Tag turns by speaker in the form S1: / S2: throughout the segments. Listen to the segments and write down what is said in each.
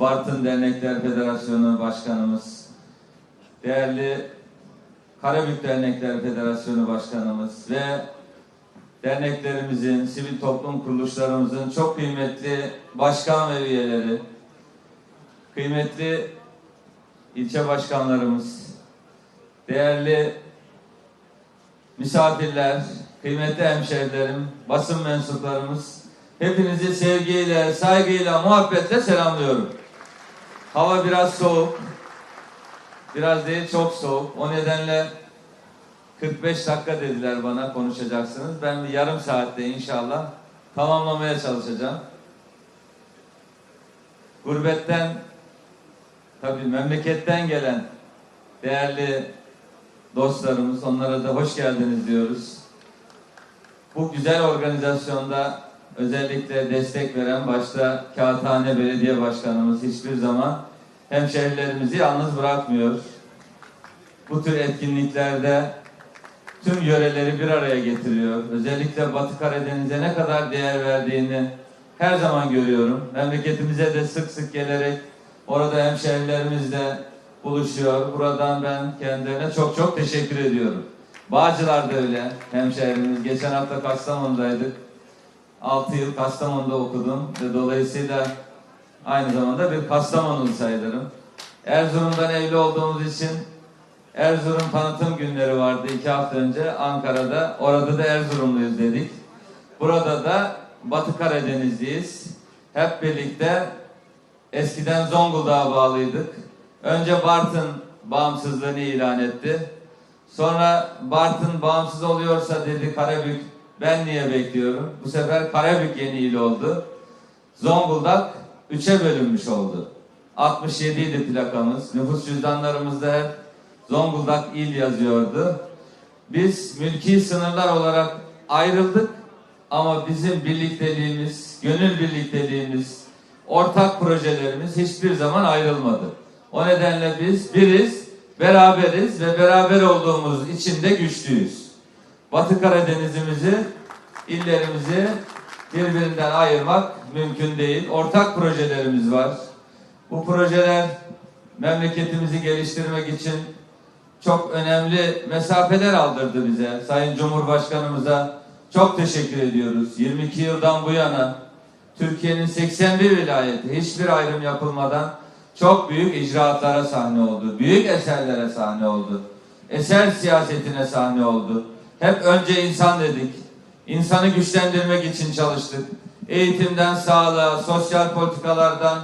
S1: Bartın Dernekler Federasyonu Başkanımız, değerli Karabük Dernekler Federasyonu Başkanımız ve derneklerimizin, sivil toplum kuruluşlarımızın çok kıymetli başkan ve üyeleri, kıymetli ilçe başkanlarımız, değerli misafirler, kıymetli hemşehrilerim, basın mensuplarımız, hepinizi sevgiyle, saygıyla, muhabbetle selamlıyorum. Hava biraz soğuk, biraz değil çok soğuk. O nedenle 45 dakika dediler bana konuşacaksınız. Ben bir yarım saatte inşallah tamamlamaya çalışacağım. Gurbetten, tabii memleketten gelen değerli dostlarımız, onlara da hoş geldiniz diyoruz. Bu güzel organizasyonda özellikle destek veren başta Kağıthane Belediye Başkanımız hiçbir zaman hemşehrilerimizi yalnız bırakmıyor. Bu tür etkinliklerde tüm yöreleri bir araya getiriyor. Özellikle Batı Karadeniz'e ne kadar değer verdiğini her zaman görüyorum. Memleketimize de sık sık gelerek orada hemşehrilerimizle buluşuyor. Buradan ben kendilerine çok çok teşekkür ediyorum. Bağcılar da öyle hemşehrimiz. Geçen hafta Kastamonu'daydık. 6 yıl Kastamonu'da okudum ve dolayısıyla aynı zamanda bir Kastamonulu sayılırım. Erzurum'dan evli olduğumuz için Erzurum tanıtım günleri vardı iki hafta önce Ankara'da. Orada da Erzurumluyuz dedik. Burada da Batı Karadenizliyiz. Hep birlikte eskiden Zonguldak'a bağlıydık. Önce Bartın bağımsızlığını ilan etti. Sonra Bartın bağımsız oluyorsa dedi Karabük ben niye bekliyorum? Bu sefer Karabük yeni il oldu. Zonguldak üçe bölünmüş oldu. 67 idi plakamız. Nüfus cüzdanlarımızda hep Zonguldak il yazıyordu. Biz mülki sınırlar olarak ayrıldık ama bizim birlikteliğimiz, gönül birlikteliğimiz, ortak projelerimiz hiçbir zaman ayrılmadı. O nedenle biz biriz, beraberiz ve beraber olduğumuz için de güçlüyüz. Batı Karadeniz'imizi, illerimizi birbirinden ayırmak mümkün değil. Ortak projelerimiz var. Bu projeler memleketimizi geliştirmek için çok önemli mesafeler aldırdı bize. Sayın Cumhurbaşkanımıza çok teşekkür ediyoruz. 22 yıldan bu yana Türkiye'nin 81 vilayeti hiçbir ayrım yapılmadan çok büyük icraatlara sahne oldu. Büyük eserlere sahne oldu. Eser siyasetine sahne oldu. Hep önce insan dedik. İnsanı güçlendirmek için çalıştık. Eğitimden sağlığa, sosyal politikalardan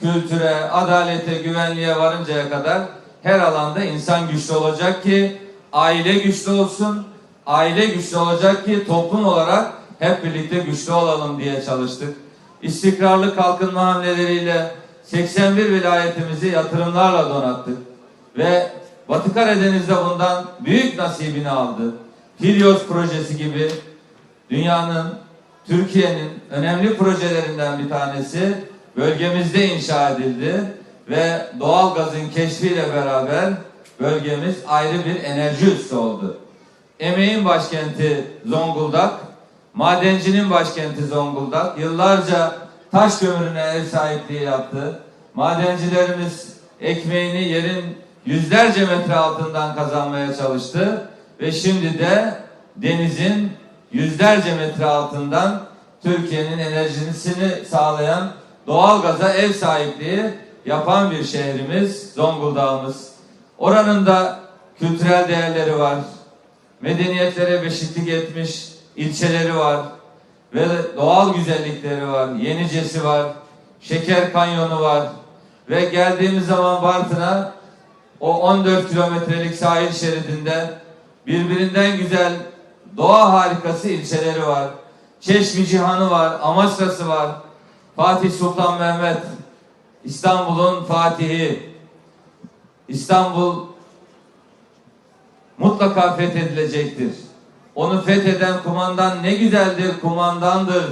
S1: kültüre, adalete, güvenliğe varıncaya kadar her alanda insan güçlü olacak ki aile güçlü olsun. Aile güçlü olacak ki toplum olarak hep birlikte güçlü olalım diye çalıştık. İstikrarlı kalkınma hamleleriyle 81 vilayetimizi yatırımlarla donattık. Ve Batı Karadeniz'de bundan büyük nasibini aldı. Helios projesi gibi dünyanın, Türkiye'nin önemli projelerinden bir tanesi bölgemizde inşa edildi ve doğal gazın keşfiyle beraber bölgemiz ayrı bir enerji üssü oldu. Emeğin başkenti Zonguldak, madencinin başkenti Zonguldak. Yıllarca taş kömürüne ev sahipliği yaptı. Madencilerimiz ekmeğini yerin yüzlerce metre altından kazanmaya çalıştı ve şimdi de denizin yüzlerce metre altından Türkiye'nin enerjisini sağlayan doğal gaza ev sahipliği yapan bir şehrimiz Zonguldak'ımız. Oranın da kültürel değerleri var. Medeniyetlere beşiklik etmiş ilçeleri var. Ve doğal güzellikleri var. Yenicesi var. Şeker Kanyonu var. Ve geldiğimiz zaman Bartın'a o 14 kilometrelik sahil şeridinde birbirinden güzel doğa harikası ilçeleri var. Çeşmi Cihanı var, Amasra'sı var. Fatih Sultan Mehmet, İstanbul'un Fatihi. İstanbul mutlaka fethedilecektir. Onu fetheden kumandan ne güzeldir, kumandandır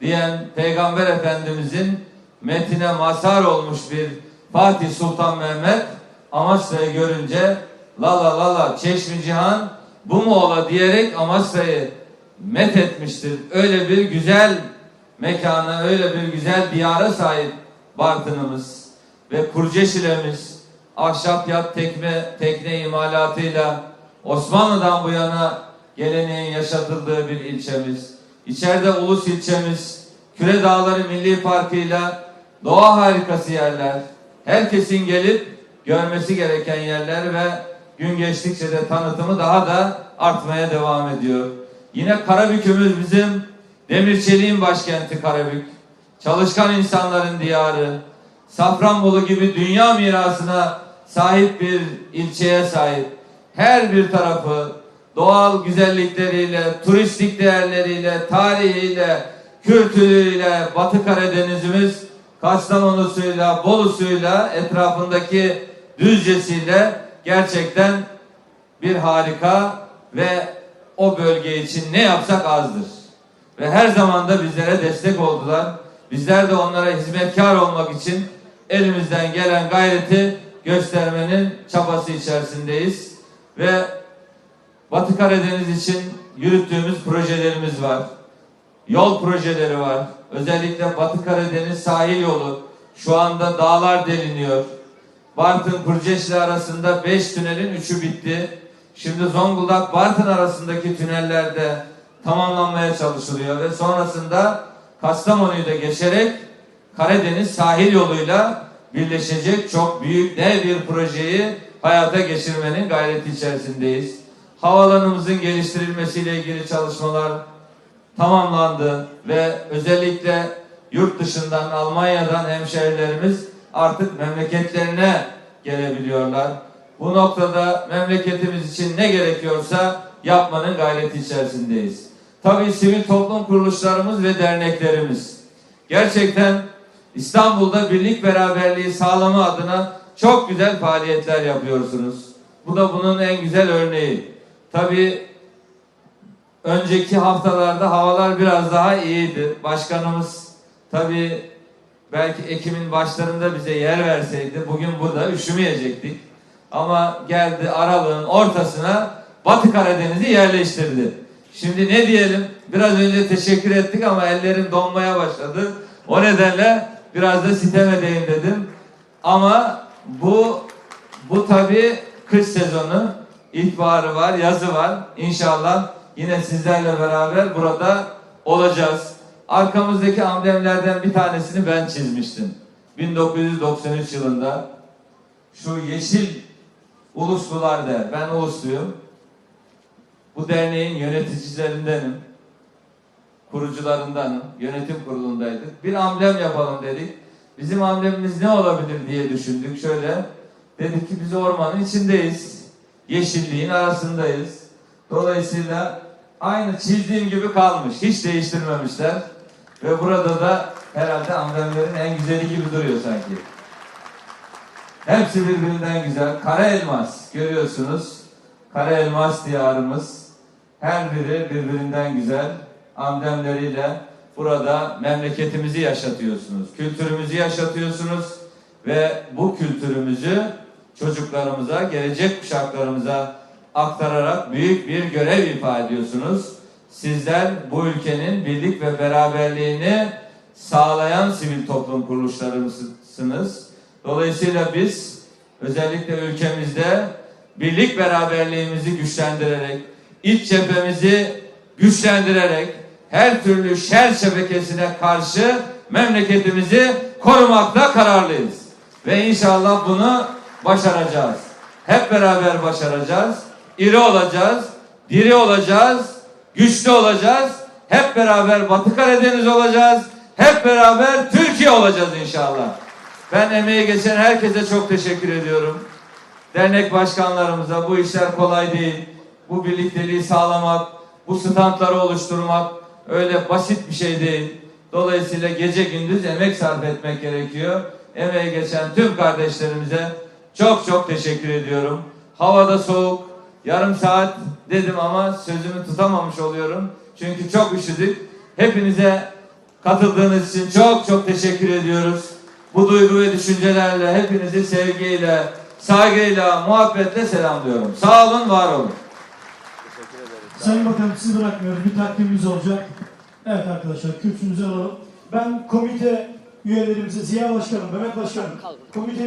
S1: diyen Peygamber Efendimizin metine mazhar olmuş bir Fatih Sultan Mehmet Amasra'yı görünce la la la la Çeşmi Cihan bu mu ola diyerek Amasra'yı met etmiştir. Öyle bir güzel mekana, öyle bir güzel diyara sahip Bartın'ımız. ve Kurceşile'miz ahşap yat tekme tekne imalatıyla Osmanlı'dan bu yana geleneğin yaşatıldığı bir ilçemiz. İçeride Ulus ilçemiz, Küre Dağları Milli Parkı'yla doğa harikası yerler. Herkesin gelip görmesi gereken yerler ve gün geçtikçe de tanıtımı daha da artmaya devam ediyor. Yine Karabük'ümüz bizim demir çeliğin başkenti Karabük. Çalışkan insanların diyarı. Safranbolu gibi dünya mirasına sahip bir ilçeye sahip. Her bir tarafı doğal güzellikleriyle, turistik değerleriyle, tarihiyle, kültürüyle Batı Karadenizimiz Kastamonu'suyla, Bolu'suyla, etrafındaki Düzce'siyle gerçekten bir harika ve o bölge için ne yapsak azdır. Ve her zaman da bizlere destek oldular. Bizler de onlara hizmetkar olmak için elimizden gelen gayreti göstermenin çabası içerisindeyiz. Ve Batı Karadeniz için yürüttüğümüz projelerimiz var. Yol projeleri var. Özellikle Batı Karadeniz sahil yolu. Şu anda dağlar deliniyor. Bartın Kurceşli arasında 5 tünelin 3'ü bitti. Şimdi Zonguldak Bartın arasındaki tünellerde tamamlanmaya çalışılıyor ve sonrasında Kastamonu'yu da geçerek Karadeniz sahil yoluyla birleşecek çok büyük dev bir projeyi hayata geçirmenin gayreti içerisindeyiz. Havalanımızın geliştirilmesiyle ilgili çalışmalar tamamlandı ve özellikle yurt dışından Almanya'dan hemşehrilerimiz artık memleketlerine gelebiliyorlar. Bu noktada memleketimiz için ne gerekiyorsa yapmanın gayreti içerisindeyiz. Tabii sivil toplum kuruluşlarımız ve derneklerimiz gerçekten İstanbul'da birlik beraberliği sağlama adına çok güzel faaliyetler yapıyorsunuz. Bu da bunun en güzel örneği. Tabii önceki haftalarda havalar biraz daha iyiydi. Başkanımız tabii belki Ekim'in başlarında bize yer verseydi bugün burada üşümeyecektik. Ama geldi aralığın ortasına Batı Karadeniz'i yerleştirdi. Şimdi ne diyelim? Biraz önce teşekkür ettik ama ellerim donmaya başladı. O nedenle biraz da sitem edeyim dedim. Ama bu bu tabii kış sezonu. İlkbaharı var, yazı var. İnşallah yine sizlerle beraber burada olacağız. Arkamızdaki amblemlerden bir tanesini ben çizmiştim. 1993 yılında şu yeşil Uluslular der. Ben Ulusluyum. Bu derneğin yöneticilerindenim. Kurucularındanım. Yönetim kurulundaydık. Bir amblem yapalım dedik. Bizim amblemimiz ne olabilir diye düşündük. Şöyle dedik ki biz ormanın içindeyiz. Yeşilliğin arasındayız. Dolayısıyla aynı çizdiğim gibi kalmış. Hiç değiştirmemişler. Ve burada da herhalde amblemlerin en güzeli gibi duruyor sanki. Hepsi birbirinden güzel. Kara elmas görüyorsunuz. Kara elmas diyarımız. Her biri birbirinden güzel. Amblemleriyle burada memleketimizi yaşatıyorsunuz. Kültürümüzü yaşatıyorsunuz. Ve bu kültürümüzü çocuklarımıza, gelecek kuşaklarımıza aktararak büyük bir görev ifa ediyorsunuz. Sizler bu ülkenin birlik ve beraberliğini sağlayan sivil toplum kuruluşlarısınız. Dolayısıyla biz özellikle ülkemizde birlik beraberliğimizi güçlendirerek, iç cephemizi güçlendirerek her türlü şer şebekesine karşı memleketimizi korumakta kararlıyız. Ve inşallah bunu başaracağız. Hep beraber başaracağız. İri olacağız, diri olacağız, güçlü olacağız. Hep beraber Batı Karadeniz olacağız. Hep beraber Türkiye olacağız inşallah. Ben emeği geçen herkese çok teşekkür ediyorum. Dernek başkanlarımıza bu işler kolay değil. Bu birlikteliği sağlamak, bu standları oluşturmak öyle basit bir şey değil. Dolayısıyla gece gündüz emek sarf etmek gerekiyor. Emeği geçen tüm kardeşlerimize çok çok teşekkür ediyorum. Havada soğuk, yarım saat dedim ama sözümü tutamamış oluyorum. Çünkü çok üşüdük. Hepinize katıldığınız için çok çok teşekkür ediyoruz. Bu duygu ve düşüncelerle hepinizi sevgiyle, saygıyla, muhabbetle selamlıyorum. Sağ olun, var olun.
S2: Sayın Bakanım sizi bırakmıyoruz. Bir takvimimiz olacak. Evet arkadaşlar kürsünüzü alalım. Ben komite üyelerimize Ziya Başkanım, Mehmet Başkanım, komite